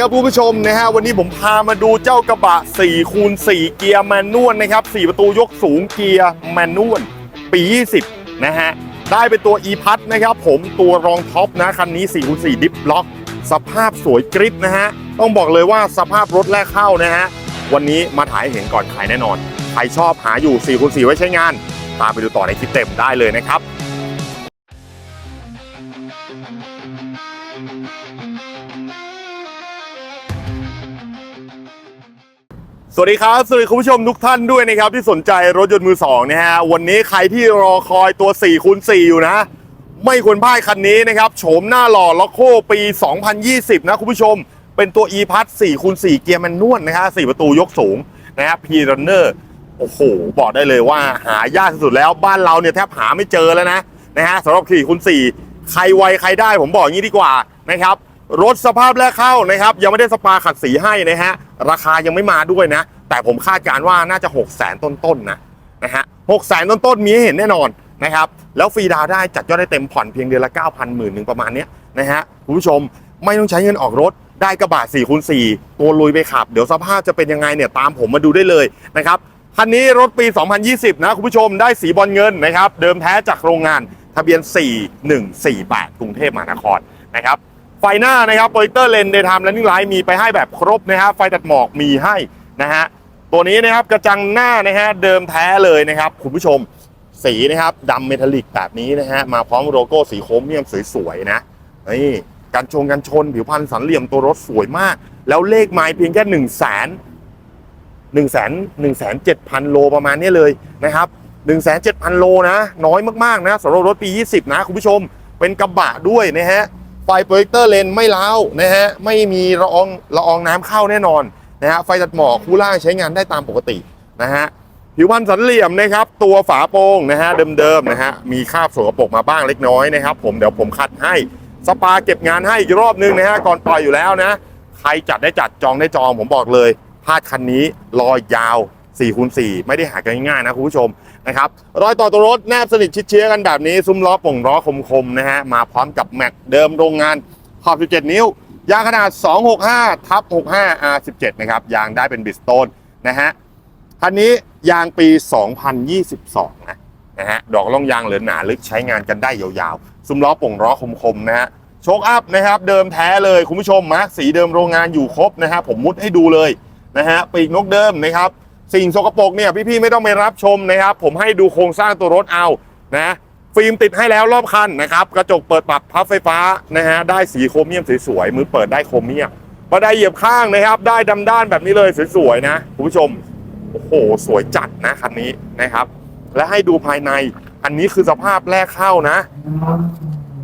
ครับคุณผู้ชมนะฮะวันนี้ผมพามาดูเจ้ากระบะ4คูณ4เกียร์แมนนวลนะครับ4ประตูยกสูงเกียร์แมนนวลปี 20 นะฮะได้เป็นตัว e พัทนะครับผมตัวรองท็อปนะคันนี้4คูณ4ดิฟล็อก สภาพสวยกริบนะฮะต้องบอกเลยว่าสภาพรถแรกเข้านะฮะวันนี้มาถ่ายเห็นก่อนขายแน่นอน ใครชอบหาอยู่4คูณ4ไว้ใช้งาน ตามไปดูต่อในคลิปเต็มได้เลยนะครับ สวัสดีครับ สวัสดีคุณผู้ชมทุกท่านด้วยนะครับ ที่สนใจรถยนต์มือสองนะฮะ วันนี้ใครที่รอคอยตัว4คูณ4อยู่นะ ไม่ควรพลาดคันนี้นะครับ โฉมหน้าหล่อล็อกโคปี 2020 นะคุณผู้ชม เป็นตัว e พัท4คูณ4เกียร์แมนนวลนะฮะ4ประตูยกสูงนะฮะ p runner โอ้โห บอกได้เลยว่าหายากที่สุดแล้วบ้านเราเนี่ยแทบหาไม่เจอแล้วนะนะฮะสำหรับ4คูณ4ใครไวใครได้ผมบอกอย่างนี้ดีกว่านะครับ รถสภาพแรกเข้านะครับ ยังไม่ได้สปาขัดสีให้นะฮะ ราคายังไม่มาด้วยนะ แต่ผมคาดการณ์ว่าน่าจะ 6 0 0 0 0ต้นๆนะนะฮะหกแสนต้นๆมีให้เห็นแน่นอนนะครับ แล้วฟรีดาวได้จัดยอดได้เต็มผ่อนเพียงเดือนละ9,000หมื่นหนึ่งประมาณนี้นะฮะคุณผู้ชมไม่ต้องใช้เงินออกรถได้กระบะ4คูณ4ตัวลุยไปขับ เดี๋ยวสภาพจะเป็นยังไงเนี่ยตามผมมาดูได้เลยนะครับคันนี้รถปี 2020 นะคุณผู้ชมได้สีบอลเงินนะครับ เดิมแท้จากโรงงานทะเบียน 4148 กรุงเทพมหานครนะครับ ไฟหน้านะครับโปรเจคเตอร์เลนเดย์ไทม์และนิ่งไลท์มีไปให้แบบครบนะครับไฟตัดหมอกมีให้นะฮะตัวนี้นะครับกระจังหน้านะฮะเดิมแท้เลยนะครับคุณผู้ชมสีนะครับดำเมทัลลิกแบบนี้นะฮะมาพร้อมโลโก้สีโครเมียมสวยๆนะนี่กันชงกันชนผิวพรรณสันเหลี่ยมตัวรถสวยมาก แล้วเลขไม้เพียงแค่1นึ่งแสนหนึ่งแสนหนึ่งแสนเจ็ดพันโลประมาณนี้เลยนะครับหนึ่งแสนเจ็ดพันโลนะ น้อยมากๆนะสำหรับรถปี 20 นะ คุณผู้ชมเป็นกระบะด้วยนะฮะ ไฟโปรเจคเตอร์เลนไม่ล้าวนะฮะไม่มีละอองละอองน้ำเข้าแน่นอนนะฮะไฟตัดหมอกคูล่าใช้งานได้ตามปกตินะฮะผิวพรรณสันเหลี่ยมนะครับตัวฝาโปร่งนะฮะเดิมๆนะฮะมีคราบสกปรกมาบ้างเล็กน้อยนะครับผมเดี๋ยวผมคัดให้สปาเก็บงานให้อีกรอบนึงนะฮะก่อนปล่อยอยู่แล้วนะ ใครจัดได้จัดจองได้จองผมบอกเลยพลาดคันนี้รอยยาว 4คูณ4ไม่ได้หากันง่ายๆนะคุณผู้ชมนะครับรอยต่อตัวรถแนบสนิทชิดเชื้อกันแบบนี้ ซุ้มล้อป่งล้อคมๆนะฮะมาพร้อมกับแม็กเดิมโรงงานขอบ 17 นิ้ว ยางขนาด 265ทับ65 R17 นะครับยางได้เป็นบิสโตนนะฮะคันนี้ยางปี 2022 นะนะฮะดอกล่องยางเหลือหนาลึกใช้งานกันได้ยาวๆ ซุ้มล้อป่งล้อคมๆนะฮะโชคอัพนะครับเดิมแท้เลยคุณผู้ชมมาร์คสีเดิมโรงงานอยู่ครบนะฮะผมมุดให้ดูเลยนะฮะปีกนกเดิมนะครับ สิ่งสกปรกเนี่ยพี่ๆไม่ต้องไปรับชมนะครับ ผมให้ดูโครงสร้างตัวรถเอานะฟิล์มติดให้แล้วรอบคันนะครับกระจกเปิดปรับพับไฟฟ้านะฮะได้สีโครเมียมสวยๆมือเปิดได้โครเมียมบันไดเหยียบข้างนะครับ ได้ดำด้านแบบนี้เลยสวยๆนะคุณผู้ชมโอ้โหสวยจัดนะคันนี้นะครับ และให้ดูภายในอันนี้คือสภาพแรกเข้านะ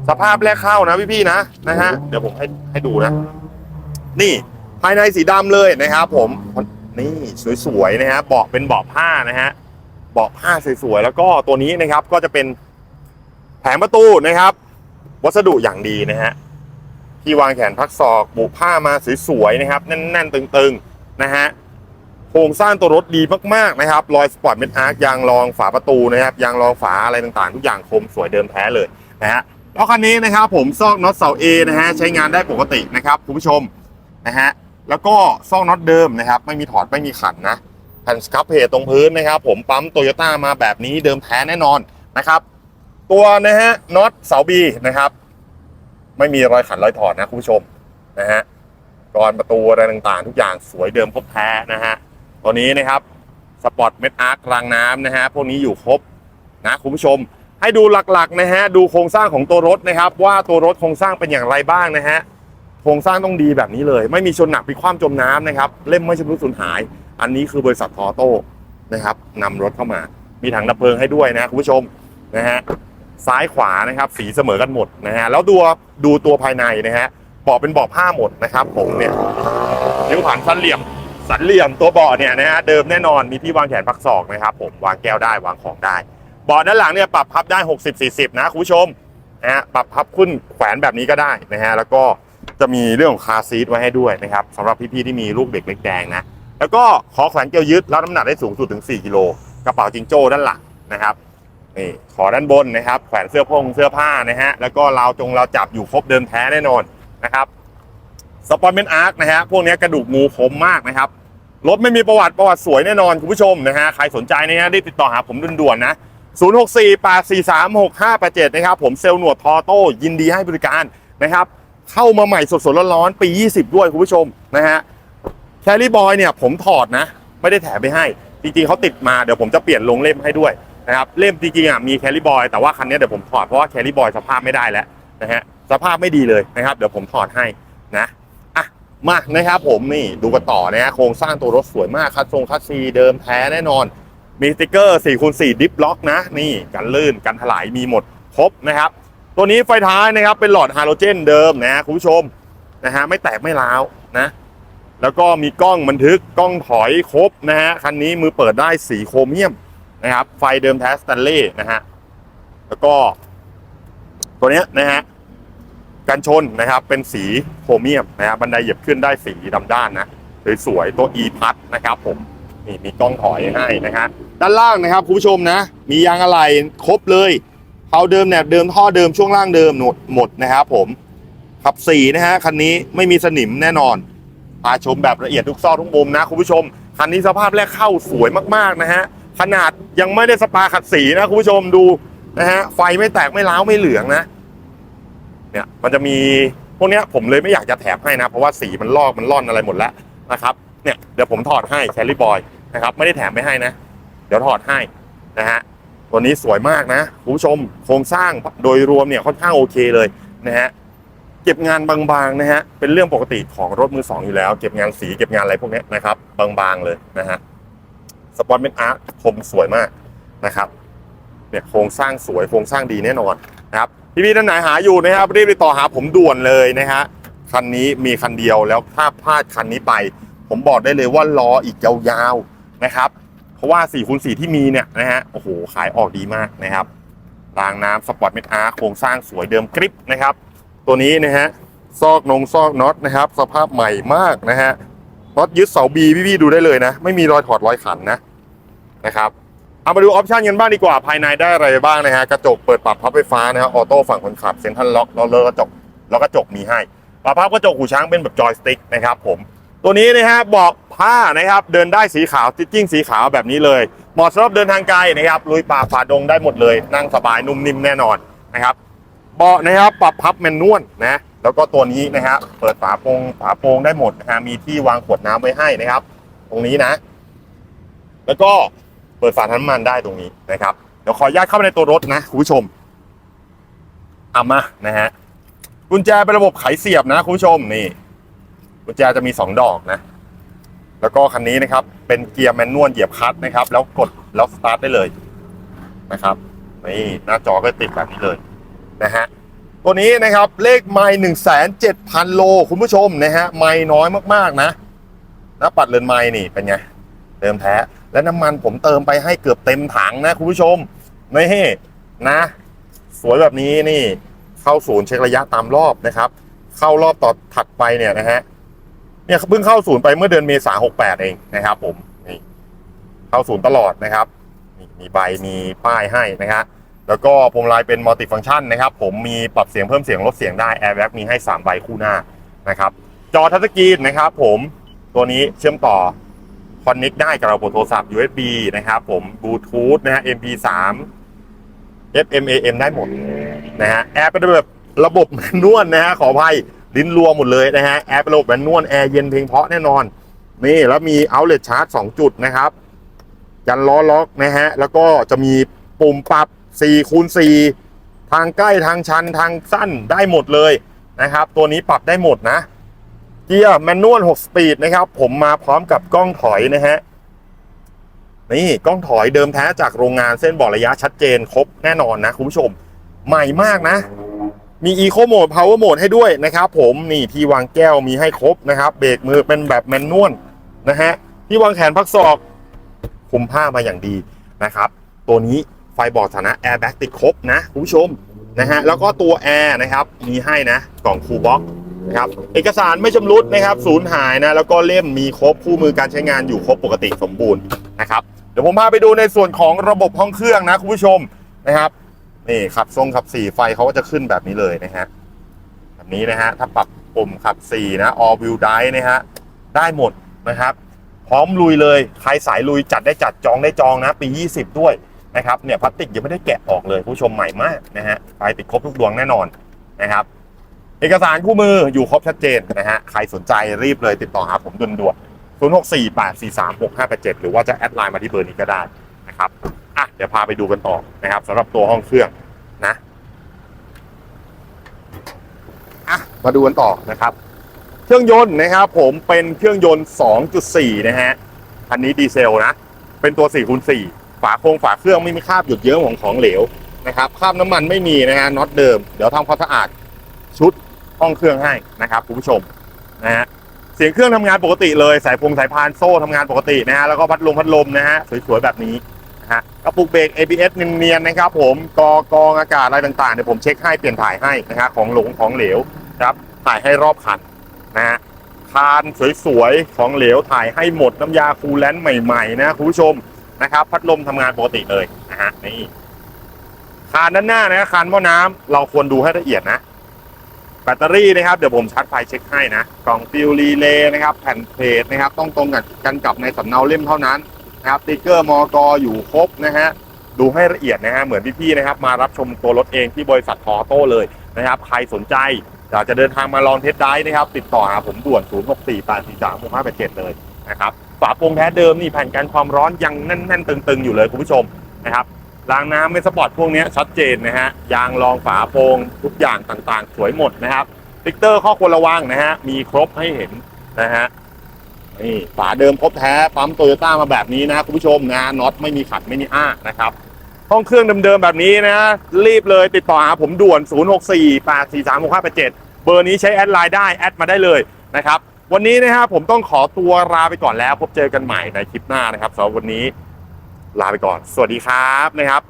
สภาพแรกเข้านะพี่ๆนะนะฮะเดี๋ยวผมให้ให้ดูนะ นี่ภายในสีดำเลยนะครับ ผม นี่สวยๆนะฮะเบาะเป็นเบาะผ้านะฮะเบาะผ้าสวยๆแล้วก็ตัวนี้นะครับก็จะเป็นแผงประตูนะครับ วัสดุอย่างดีนะฮะที่วางแขนพักศอกบุผ้ามาสวยๆนะครับแน่นๆตึงๆนะฮะโครงสร้างตัวรถดีมากๆนะครับรอยสปอร์ตเมทอาร์ยางรองฝาประตูนะครับยางรองฝาอะไรต่างๆ ทุกอย่างคมสวยเดิมแท้เลยนะฮะแล้วคันนี้นะครับผมซอกน็อตเสา A นะฮะใช้งานได้ปกตินะครับคุณผู้ชมนะฮะ แล้วก็ซอกน็อตเดิมนะครับ ไม่มีถอดไม่มีขันนะแผ่นสครับเพจตรงพื้นนะครับ ผมปั๊มโตโยต้ามาแบบนี้เดิมแท้แน่นอนนะครับ ตัวนะฮะน็อตเสาบีนะครับ ไม่มีรอยขันรอยถอดนะคุณผู้ชมนะฮะกรอนประตูอะไรต่างๆ ทุกอย่างสวยเดิมครบแท้นะฮะตัวนี้นะครับสปอร์ตเม็ดอาร์ครางน้ำนะฮะพวกนี้อยู่ครบนะคุณผู้ชม ให้ดูหลักๆนะฮะดูโครงสร้างของตัวรถนะครับ ว่าตัวรถโครงสร้างเป็นอย่างไรบ้างนะฮะ โครงสร้างต้องดีแบบนี้เลย ไม่มีชนหนักพิความจมน้ำนะครับ เล่มไม่ชำรุดสูญหาย อันนี้คือบริษัททอโต้นะครับนำรถเข้ามา มีถังดับเพลิงให้ด้วยนะคุณผู้ชมนะฮะซ้ายขวานะครับสีเสมอกันหมดนะฮะแล้วดูดูตัวภายในนะฮะเบาะเป็นเบาะผ้าหมดนะครับผมเนี่ยนิ้วผ่านสันเหลี่ยม สันเหลี่ยมตัวเบาะเนี่ยนะฮะเดิมแน่นอนมีที่วางแขนพักศอกนะครับผมวางแก้วได้วางของได้เบาะด้านหลังเนี่ยปรับพับได้ 60 40 นะคุณผู้ชมนะฮะปรับพับขึ้นแขวนแบบนี้ก็ได้นะฮะแล้วก็ จะมีเรื่องของคาซีทไว้ให้ด้วยนะครับสำหรับพี่ๆที่มีลูกเด็กเล็กแดงนะแล้วก็ขอแขวนเกลียวยึดรับน้ำหนักได้สูงสุดถึง 4กิโลกระเป๋าจิงโจ้ด้านหลังนะครับนี่ขอด้านบนนะครับ แขวนเสื้อพงเสื้อผ้านะฮะแล้วก็ราวจงราวจับอยู่ครบเดิมแท้แน่นอนนะครับสปอนเมนอาร์คนะฮะพวกนี้กระดูกงูคมมากนะครับรถไม่มีประวัติประวัติสวยแน่นอนคุณผู้ชมนะฮะใครสนใจนะฮะได้ติดต่อหาผมด่วนๆนะ 064 843 6587 นะครับ ผมเซลล์หนวดทอโต้ยินดีให้บริการนะครับ เข้ามาใหม่สดๆร้อนๆปี 20 ด้วยคุณผู้ชมนะฮะแคลรี่บอยเนี่ยผมถอดนะ ไม่ได้แถมไปให้ จริงๆเขาติดมาเดี๋ยวผมจะเปลี่ยนลงเล่มให้ด้วยนะครับเล่มจริงๆอะมีแคลรี่บอยแต่ว่าคันนี้เดี๋ยวผมถอดเพราะว่าแคลรี่บอยสภาพไม่ได้แล้วนะฮะสภาพไม่ดีเลยนะครับ เดี๋ยวผมถอดให้นะอะมานะครับผมนี่ดูกันต่อนะฮะโครงสร้างตัวรถสวยมากคัดทรงคัดซีเดิมแท้แน่นอน มีสติกเกอร์4คูณ4ดิฟล็อกนะ นี่กันลื่นกันถลายมีหมดครบนะครับ ตัวนี้ไฟท้ายนะครับเป็นหลอดฮาโลเจนเดิมนะคุณผู้ชมนะฮะไม่แตกไม่ร้าวนะ แล้วก็มีกล้องบันทึกกล้องถอยครบนะฮะคันนี้มือเปิดได้สีโครเมียมนะครับ ไฟเดิมแท้สแตนเล่นะฮะแล้วก็ ตัวเนี้ยนะฮะกันชนนะครับเป็นสีโครเมียมนะฮะบันไดเหยียบขึ้นได้สีดำด้านนะสวยๆตัว e พัดนะครับผมนี่มีกล้องถอยให้นะฮะด้านล่างนะครับคุณผู้ชมนะ มียางอะไหล่ครบเลย เผาเดิมแหนบเดิมท่อเดิมช่วงล่างเดิมหมดหมดนะครับผมขับสีนะฮะคันนี้ไม่มีสนิมแน่นอนพาชมแบบละเอียดทุกซอกทุกมุมนะคุณผู้ชมคันนี้สภาพแรกเข้าสวยมากๆนะฮะขนาดยังไม่ได้สปาขัดสีนะคุณผู้ชมดูนะฮะไฟไม่แตกไม่ร้าวไม่เหลืองนะ เนี่ยมันจะมีพวกเนี้ยผมเลยไม่อยากจะแถมให้นะ เพราะว่าสีมันลอกมันล่อนอะไรหมดแล้วนะครับเนี่ยเดี๋ยวผมถอดให้แคลรี่บอยนะครับไม่ได้แถมไม่ให้นะ เดี๋ยวถอดให้นะฮะ ตัวนี้สวยมากนะคุณผู้ชมโครงสร้างโดยรวมเนี่ยค่อนข้างโอเคเลยนะฮะเก็บงานบางๆนะฮะเป็นเรื่องปกติของรถมือสองอยู่แล้ว เก็บงานสีเก็บงานอะไรพวกนี้นะครับบางๆเลยนะฮะสปอนเป็นอาร์ตคมสวยมากนะครับเนี่ยโครงสร้างสวยโครงสร้างดีแน่นอนนะครับพี่ๆท่านไหนหาอยู่นะครับรีบติดต่อหาผมด่วนเลยนะฮะคันนี้มีคันเดียวแล้วถ้าพลาดคันนี้ไป ผมบอกได้เลยว่ารออีกยาวๆนะครับ ราะว่า4คูณ4ที่มีเนี่ยนะฮะโอ้โหขายออกดีมากนะครับรางน้ำสปอร์ตเมทอาร์โครงสร้างสวยเดิมกริปนะครับ ตัวนี้นะฮะซอกนงซอกน็อตนะครับ สภาพใหม่มากนะฮะน็อตยึดเสาบีพี่ๆดูได้เลยนะ ไม่มีรอยถอดรอยขันนะนะครับเอามาดูออปชันกันบ้างดีกว่าภายในได้อะไรบ้างนะฮะกระจกเปิดปรับพับไฟฟ้านะฮะออโต้ฝั่งคนขับเซ็นทรัลล็อกล้วเลอกระจกแล้วกระจกมีให้ปรับพับกระจกหูช้างเป็นแบบจอยสติ๊กนะครับผม ตัวนี้นะฮะเบอกผ้านะครับเดินได้สีขาวติจิ้งสีขาวแบบนี้เลยเหมาะสำหรับเดินทางไกลนะครับลุยป่าฝ่าดงได้หมดเลย นั่งสบายนุ่มนิ่มแน่นอนนะครับเบาะนะครับปรับพับแมนนวลนะแล้วก็ตัวนี้นะฮะเปิดฝาโปรงฝาโปรงได้หมดนะฮะมีที่วางขวดน้ำไว้ให้นะครับ ตรงนี้นะ แล้วก็เปิดฝาถังน้ำมันได้ตรงนี้นะครับเดี๋ยวขออนุญาตเข้าไปในตัวรถนะคุณผู้ชมเอามานะฮะกุญแจเป็นระบบไขเสียบนะคุณผู้ชมนี่ กุญแจจะมีสองดอกนะ แล้วก็คันนี้นะครับ เป็นเกียร์แมนนวลเหยียบคลัตช์นะครับ แล้วกดแล้วสตาร์ทได้เลยนะครับนี่หน้าจอก็ติดแบบนี้เลยนะฮะตัวนี้นะครับเลขไมล์หนึ่งแสนเจ็ดพันโลคุณผู้ชมนะฮะไมล์น้อยมากๆนะน้าปัดเรือนไมล์นี่เป็นไงเติมแท้และน้ำมันผมเติมไปให้เกือบเต็มถังนะคุณผู้ชมนี่นะ สวยแบบนี้นี่เข้าศูนย์เช็คระยะตามรอบนะครับ เข้ารอบต่อถัดไปเนี่ยนะฮะ เนี่ยเพิ่งเข้าศูนย์ไปเมื่อเดือนเมษาหกแปดเองนะครับ ผมนี่เข้าศูนย์ตลอดนะครับมีใบมีป้ายให้นะฮะแล้วก็พวงมาลัยเป็นมัลติฟัง c t ชันนะครับ ผมมีปรับเสียงเพิ่มเสียงลดเสียงได้แอร์แบ็กมีให้3ใบคู่หน้านะครับ จอทัชสกรีนนะครับ ผมตัวนี้เชื่อมต่อคอนเน็กได้กับระบบโทรศัพท์ USB นะครับ ผมบลูทูธนะฮะ MP3 FM AM ได้หมดนะฮะแอร์เป็นแบบระบบแมนนวลนะฮะขออภัย ลิ้นรัวหมดเลยนะฮะแอร์เป็นระบบแมนนวลแอร์เย็นเพลงเพาะแน่นอน นี่แล้วมี outlet charge 2จุดนะครับยันล้อล็อกนะฮะแล้วก็จะมีปุ่มปรับ4คูณ4ทางใกล้ทางชันทางสั้นได้หมดเลยนะครับ ตัวนี้ปรับได้หมดนะเกียร์แมนนวล6สปีดนะครับ ผมมาพร้อมกับกล้องถอยนะฮะนี่กล้องถอยเดิมแท้จากโรงงานเส้นบอกระยะชัดเจนครบแน่นอนนะคุณผู้ชม ใหม่มากนะ มี Eco Mode Power Mode ให้ด้วยนะครับผมนี่ที่วางแก้วมีให้ครบนะครับ เบรกมือเป็นแบบแมนนวลนะฮะที่วางแขนพักศอกคุมผ้ามาอย่างดีนะครับ ตัวนี้ไฟบอกฐานะแอร์แบ็กติดครบนะคุณผู้ชมนะฮะแล้วก็ตัวแอร์นะครับมีให้นะกล่องคูลบ็อกนะครับเอกสารไม่ชำรุดนะครับศูนย์หายนะแล้วก็เล่มมีครบคู่มือการใช้งานอยู่ครบปกติสมบูรณ์นะครับเดี๋ยวผมพาไปดูในส่วนของระบบห้องเครื่องนะคุณผู้ชมนะครับ นี่ขับทรงขับสี่ไฟเขาก็จะขึ้นแบบนี้เลยนะฮะแบบนี้นะฮะถ้าปรับปุ่มขับ4นะ all wheel drive นะฮะได้หมดนะครับ พร้อมลุยเลยใครสายลุยจัดได้จัดจองได้จองนะ ปี 20 ด้วยนะครับเนี่ยพลาสติกยังไม่ได้แกะออกเลยผู้ชมใหม่มากนะฮะไฟติดครบทุกดวงแน่นอนนะครับเอกสารคู่มืออยู่ครบชัดเจนนะฮะใครสนใจรีบเลยติดต่อหาผมด่วนๆ0 6 4 8 4 3 6 5 8 7หรือว่าจะแอดไลน์มาที่เบอร์นี้ก็ได้นะครับ ดี๋ยวพาไปดูกันต่อนะครับสำหรับตัวห้องเครื่องนะอะมาดูกันต่อนะครับ เครื่องยนต์นะครับ ผมเป็นเครื่องยนต์ 2.4 นะฮะคันนี้ดีเซลนะ เป็นตัว4คูณ4ฝาโครงฝาเครื่องไม่มีคราบหยุดเยิ้มของของเหลวนะครับคราบน้ำมันไม่มีนะฮะน็อตเดิมเดี๋ยวทำความสะอาดชุดห้องเครื่องให้นะครับคุณผู้ชมนะฮะเสียงเครื่องทำงานปกติเลยสายพงสายพานโซ่ทำงานปกตินะฮะแล้วก็พัดลมพัดลมนะฮะสวยๆแบบนี้ นะฮะกระปุกเบรก ABS เนียนๆนะครับผมกอกองอากาศอะไรต่างๆเดี๋ยวผมเช็คให้เปลี่ยนถ่ายให้นะฮะของหลงของเหลวครับถ่ายให้รอบคันนะฮะคานสวยๆของเหลวถ่ายให้หมดน้ำยาคูลแลนต์ใหม่ๆนะคุณผู้ชมนะครับพัดลมทำงานปกติเลยนะฮะนี่คานด้านหน้านะคานหม้อน้ำเราควรดูให้ละเอียดนะแบตเตอรี่นะครับเดี๋ยวผมชาร์จไฟเช็คให้นะกล่องฟิลรีเลย์นะครับแผ่นเพลทนะครับต้องตรงกันกันกับในสำเนาเล่มเท่านั้น นะครับติ๊กเกอร์มอกอยู่ครบนะฮะดูให้ละเอียดนะฮะเหมือนพี่ๆนะครับ มารับชมตัวรถเองที่บริษัททอโต้เลยนะครับ ใครสนใจอยากจะเดินทางมาลองเทสได้นะครับ ติดต่อหาผมด่วน 0 6 4 8 4 3 6 5 8 7 เลยนะครับฝาโปรงแท้เดิมนี่แผ่นกันความร้อนยังแน่น ๆ ตึง ๆ อยู่เลยคุณผู้ชมนะครับรางน้ำไม่สปอร์ตพวกนี้ชัดเจนนะฮะยางรองฝาโปรงทุกอย่างต่างๆ สวยหมดนะครับติ๊กเตอร์ข้อควรระวังนะฮะมีครบให้เห็นนะฮะ นี่ฝาเดิมครบแท้ปั๊มโตโยต้ามาแบบนี้นะคุณผู้ชมนะน็อตไม่มีขัดไม่มีอ้านะครับห้องเครื่องเดิมๆแบบนี้นะ รีบเลยติดต่อหาผมด่วน 0 6 4 8 4 3 6 5 8 7 เบอร์นี้ใช้แอดไลน์ได้ แอดมาได้เลยนะครับ วันนี้นะครับผมต้องขอตัวลาไปก่อนแล้ว พบเจอกันใหม่ในคลิปหน้านะครับสำหรับวันนี้ลาไปก่อน สวัสดีครับนะครับ